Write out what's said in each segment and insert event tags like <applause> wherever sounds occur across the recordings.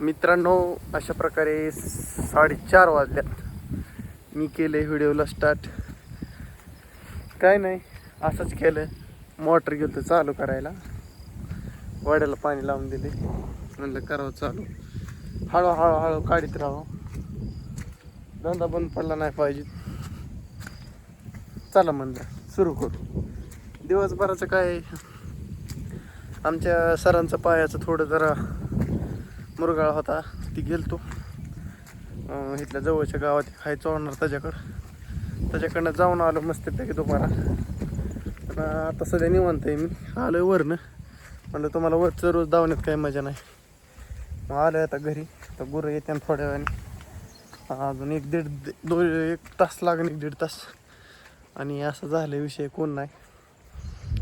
मित्रांनो अशा प्रकारे साडेचार वाजल्यात. मी केले व्हिडिओला स्टार्ट काय नाही असंच केलं मोटर घेतो चालू करायला. वाड्याला पाणी लावून दिले म्हणलं करावं चालू. हळूहळू हळू काढीत राहावं. धंदा बंद पडला नाही पाहिजे. चला म्हणलं सुरू करू. दिवसभराचं काय? आमच्या सरांचं पायाचं थोडं जरा मुरगाळ होता ती गेलतो. इथल्या जवळच्या गावात खायचो होणार त्याच्याकडं. त्याच्याकडनं जाऊन आलो मस्तपैकी दुपारा. पण आता सध्या निवांत आहे मी. आलोय वरनं. म्हणलं तुम्हाला वरचं रोज धावण्यात काही मजा नाही. मग आलो आता घरी. तर गुरं येते थोड्या वेळाने. अजून एक दीड दोन एक तास लागेल एक दीड तास. आणि असं झालं विषय कोण नाही.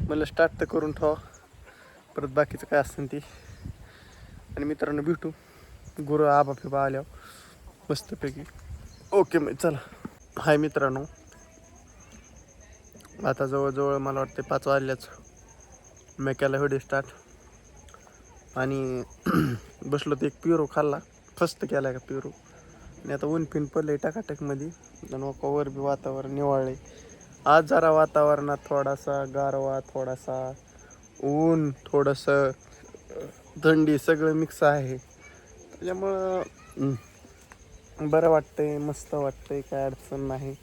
मला स्टार्ट तर करून ठेवा. परत बाकीचं काय असेल ती. आणि मित्रांनो भेटू. गुरु आबा फिबा आल्यावर मस्तपैकी. ओके मग चला. हाय मित्रांनो. आता जवळजवळ मला वाटते पाच वाजल्याच. मी केला व्हिडिओ स्टार्ट आणि <clears throat> बसलो ते एक पिरो खाल्ला. फस्त केला का पिरो. आणि आता ऊन पिन पडले टाकाटकमध्ये आणि वर बी वातावरण निवाळले आज जरा वातावरणात थोडासा गारवा थोडासा ऊन थोडंसं थंडी सगळं मिक्स आहे. त्याच्यामुळं बरं वाटतंय मस्त वाटतंय काय अडचण नाही.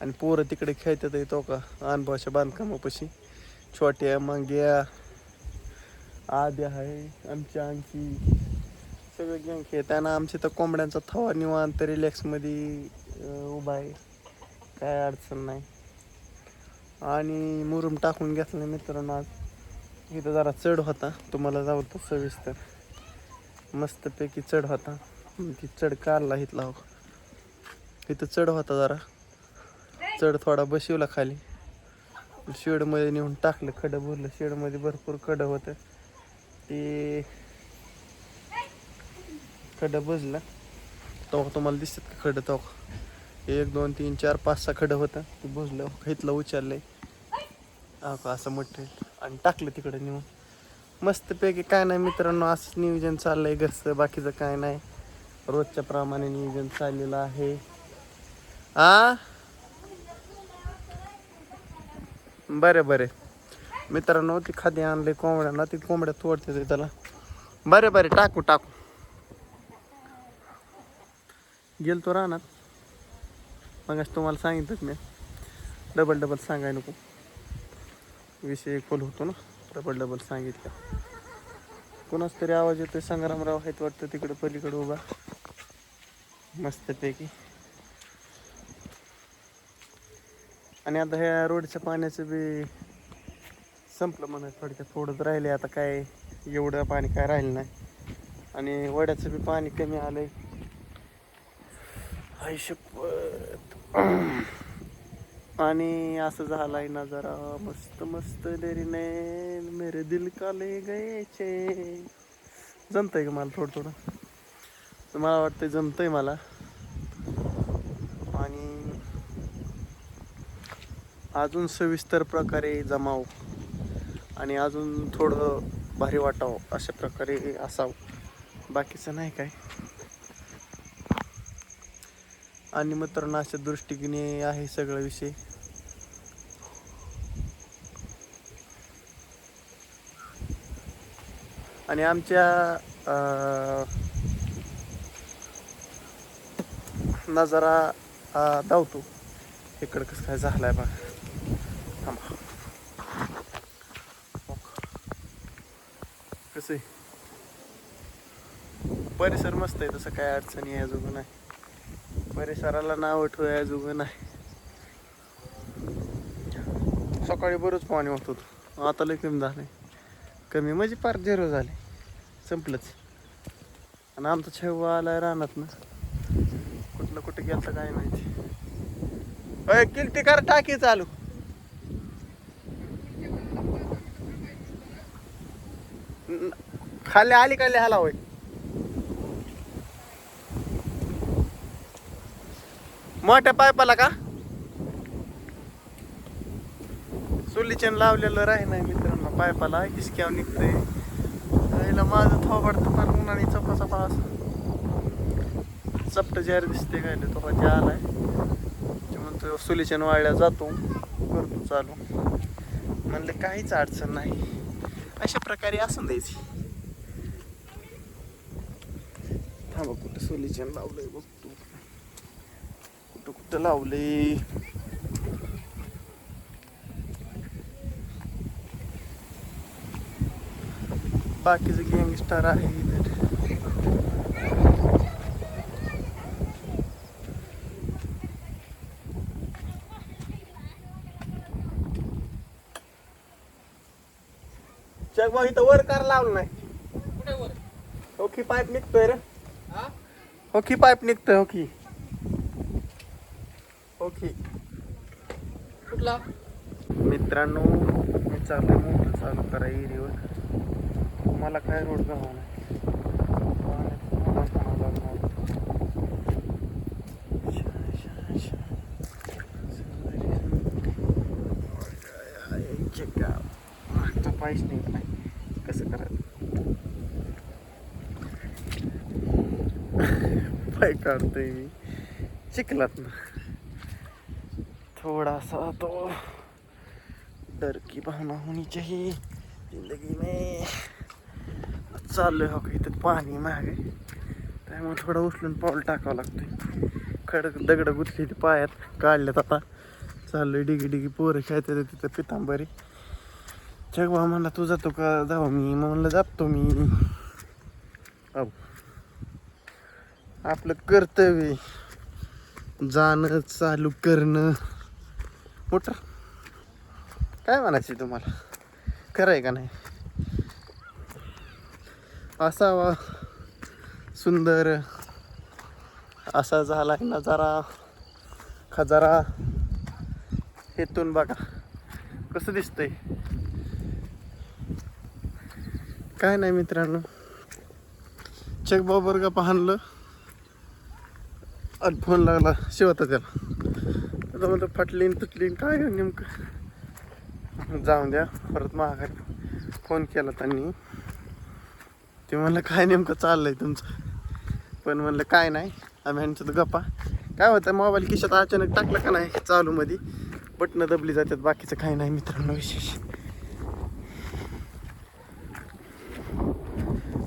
आणि पोरं तिकडे खेळतात येतो का अनुभवाच्या बांधकामापाशी. छोट्या मांग्या आद्या आहे आमच्या आणखी सगळं गँग आणि आमच्या तर कोंबड्यांचा थवा निवांत रिलॅक्समध्ये उभा आहे. काय अडचण नाही. आणि मुरुम टाकून घेतलं मित्रांनो आज. इथं जरा चढ होता. तुम्हाला जाऊ तर सविस्तर मस्तपैकी चढ होता. ती चढ काढला इथला हो. इथं चढ होता जरा. चढ थोडा बशिवला खाली. शेडमध्ये नेऊन टाकलं खडं भरलं. शेडमध्ये भरपूर खडं होतं. ते खडं बुजलं तो तुम्हाला दिसतात का खडं तो? एक दोन तीन चार पाच सहा खडं होतं. ते बुजलं इथलं उचललंय. का असं मटेरियल आणि टाकलं तिकडे नेऊन. मस्तपैकी काय नाही मित्रांनो असंच नियोजन चाललंय घरचं बाकीचं काय नाही. रोजच्या प्रमाणे नियोजन चाललेलं आहे. आ? बरे बरे. मित्रांनो ती खादी आणले कोंबड्यांना ती कोंबड्या तोडते त्याला. बरे बरे टाकू टाकू. गेल तो राहणार मग तुम्हाला सांगितलं मी. डबल डबल सांगाय नको. विषय खोल होतो ना? डबल डबल सांगितलं. कोणाच तरी आवाज येतोय? संग्रामराव आहेत वाटतं तिकडे पलीकडे उभा. मस्तपैकी. आणि आता ह्या रोडच्या पाण्याचं बी संपलं म्हणा थोडक्यात. थोडंच राहिले आता काय एवढं पाणी काय राहिलं नाही. आणि वड्याचं बी पाणी कमी आलंय. आयुष्य आणि असं झालाय ना जरा मस्त मस्त डेरीने मेरे दिल काले गयचे जमतंय का मला थोडं थोडं? मला वाटतंय जमतंय मला. आणि अजून सविस्तर प्रकारे जमाव आणि अजून थोडं भारी वाटावं अशा प्रकारे असावं. बाकीचं नाही काय? आणि मित्रांनो अशा दृष्टीने आहे सगळा विषय. आणि आमच्या नजारा धावतो इकडं कसं काय झालाय बघा. थांबा. कसं आहे? परिसर मस्त आहे तसं काय अडचणी आहे अजून नाही. परिसराला नाव ठेवाय अजून नाही. सकाळी बरंच पाणी होत होतं. आता लय कमी झालंय. कमी म्हणजे पार झिरो झाले. संपलंच. आणि आमचा छेवा आलाय राहणार ना कुठलं कुठं गेलं काय माहिती. अय किलटी कर टाकी चालू. खाली आली खाली हला होय मोठ्या पायपाला का? चुलीचेन लावलेलं राही नाही मित्रांनो पायपाला. किसक्यावर निघतंय. राहिला माझं थोबड फार उन्हाने चपा चपाचा पास चपट जहार दिसते काय तो हा जे आलाय. ते म्हणतो सोल्युशन वाळल्या जातो. करतो चालू. म्हणलं काहीच अडचण नाही. अशा प्रकारे असून द्यायची. थांबा कुठं सोल्युशन लावलंय बघ. कुठं कुठं लावलंय. बाकीचं गँगस्टार आहे इथं. जगवा इथं वर कार लावलं नाही. वर? ओके पाईप निघतोय रे. हा? ओके पाईप निघतोय ओके ओके कुठला मित्रांनो मी चाललोय मोटर चालू करा एरियावर मला काय रोड गावा नाही शा, नाही कसं करायचं? पाय काढतोय मी. चिखलात ना. थोड़ा सा तो डर की भावना होनी चाहिए जिंदगी में। चाललोय हो का इथं पाणी मागे त्यामुळे थोडं उचलून पाऊल टाकावं लागतं खडक दगड गुतली ते पायात काढल्यात आता. चाललोय डिगी डिगी पोरं खेळतात तिथं पितांबरी. जगवा म्हणला तू जातो का? जाऊ मी. मग म्हणलं जातो मी. अहो आपलं कर्तव्य जाणं चालू करणं. मोटर काय म्हणायचं तुम्हाला? खरं आहे का नाही? असावा सुंदर असा झालाय नजारा खजारा. हेतून बघा कसं दिसतंय? काय नाही मित्रांनो. चेकबाबर का पाहणलं? आणि फोन लागला शिवता त्याला. आता म्हणतो फाटलीन तुटलीन काय नेमकं? जाऊन द्या परत माघारी. फोन केला त्यांनी. ते म्हणलं काय नेमकं चाललंय तुमचं? पण म्हणलं काय नाही आम्ही ह्यांचं तर गप्पा. काय होतं मोबाईल खिशात अचानक टाकलं का नाही चालू मध्ये बटणं दबली जातात बाकीचं काही नाही मित्रांनो विशेष.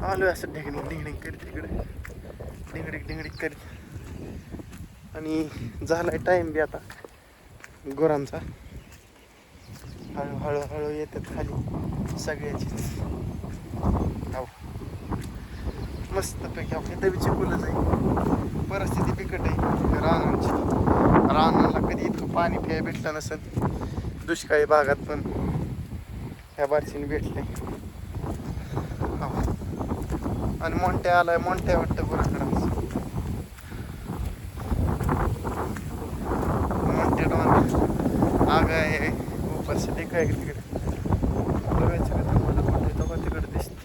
आलो असं ढिंगणिक ढिंगणिक करीत इकडे. ढिंगडीक ढिंगडीक करीत. आणि झालाय टाईम बी आता. गुरांचा. हळूहळू हळू येतात खाली सगळ्याचीच. हो मस्तपैकी आपली दबीची फुलंच आहे परिस्थिती बिकट आहे. रानांची. रानाला कधी इतकं पाणी प्याय भेटलं नसेल. दुष्काळी भागात पण. ह्या बारशीने भेटले हो आणि मोंट्या आलाय. मोंट्या वाटतं बरं ऊपर से काय तिकडे. बघायचं का तुम्हाला मोठे तो तिकडे दिसते.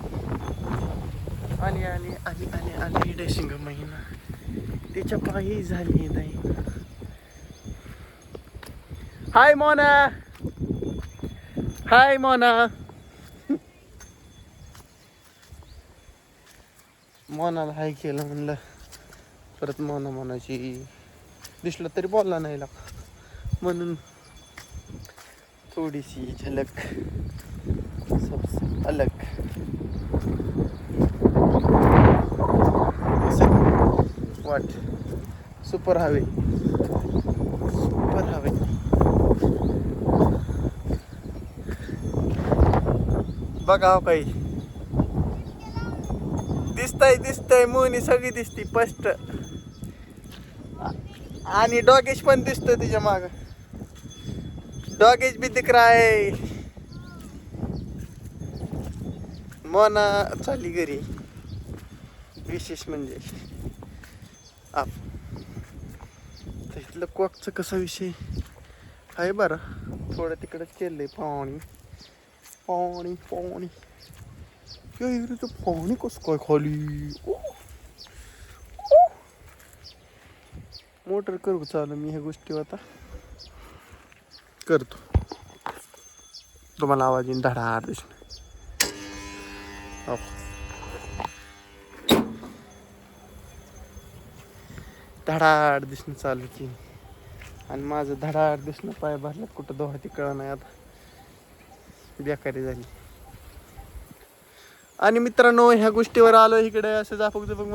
आणि आणि आणि आणि आणि डेशिंग महिना. तिच्या पायी झाली नाही हाय मोना. हाय मोना. मोनाला हाय केलं म्हणलं. परत मोना मोनाची दिसलं तरी बोलला नाही म्हणून थोड़ी सी झलक. सबसे अलग. वाट. सुपर हवे. सुपर हवे. बघा हो काही. दिसतय दिसतय. मोनी सगळी दिसती स्पष्ट. आणि डॉगेश पण दिसतोय तिच्या मागं. डॉगेज भी दिख रहा है। मोना चाली घरी। विशेष म्हणजे। आप। तर इथलं कॉकचं कसा विषय? आहे बरं. थोडं तिकडंच केलंय पाणी. पाणी पाणी. या इकडे पाणी कसं काय खाली? मोटर करू चालू मी ह्या गोष्टी आता. करतो. तुम्हाला आवाज येईन धडा दिसून. हो. धडाड दिसणं चालू की. आणि माझं धडाड दिसणं पाय भरल्यात कुठं दोहा ती कळ नाही आता. बेकारी झाली. आणि मित्रांनो ह्या गोष्टीवर आलो इकडे असं जापक जुपक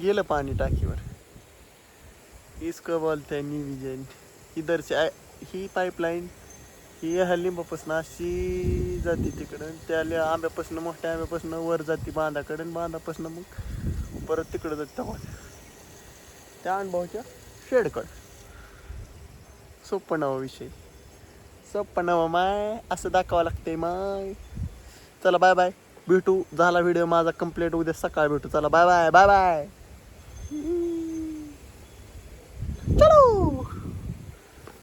गेलं पाणी टाकीवर. इसकं बोलतंय निविजन इधर से ही पाईपलाईन ही ह्या लिंबापासून अशी जाते तिकडं. त्याला आंब्यापासून मोठ्या आंब्यापासून वर जाते बांधाकडं. आणि बांधापासून मग परत तिकडं जाते त्या अनुभवाच्या शेडकडं. सोपं नावा विषय. सोपं नावा माय असं दाखवावं लागतंय माय. चला बाय बाय भेटू. झाला व्हिडिओ माझा कंप्लीट उद्या सकाळ भेटू. चला बाय बाय बाय बाय